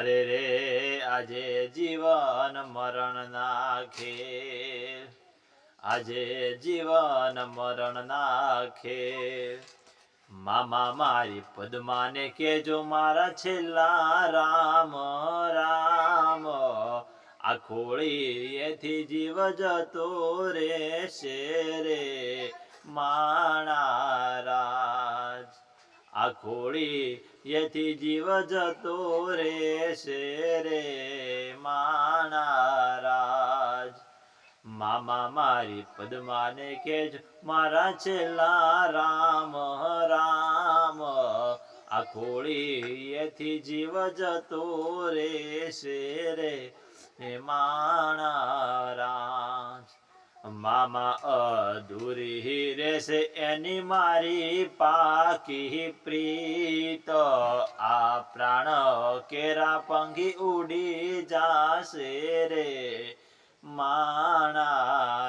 અરે રે, આજે જીવન મરણ નાખે. આજે જીવન મરણ નાખે. મામા મારી પદ્માને કેજો મારા છેલ્લા રામ રામ. આ ખોળીએથી જીવ જતો રે. માણા આ ખોળીએથી જીવ જતો રહેશે રે માણારાજ મામા મારી પદ્માને કેજ મારા છેલ્લા રામ રામ, આ ખોળીએથી જીવ જતો રહેશે રે માણા રાજ મામા અધૂરી રહેશે એની મારી પાકી પ્રીત. આ પ્રાણ કેરા પંખી ઉડી જાશે રે. માણા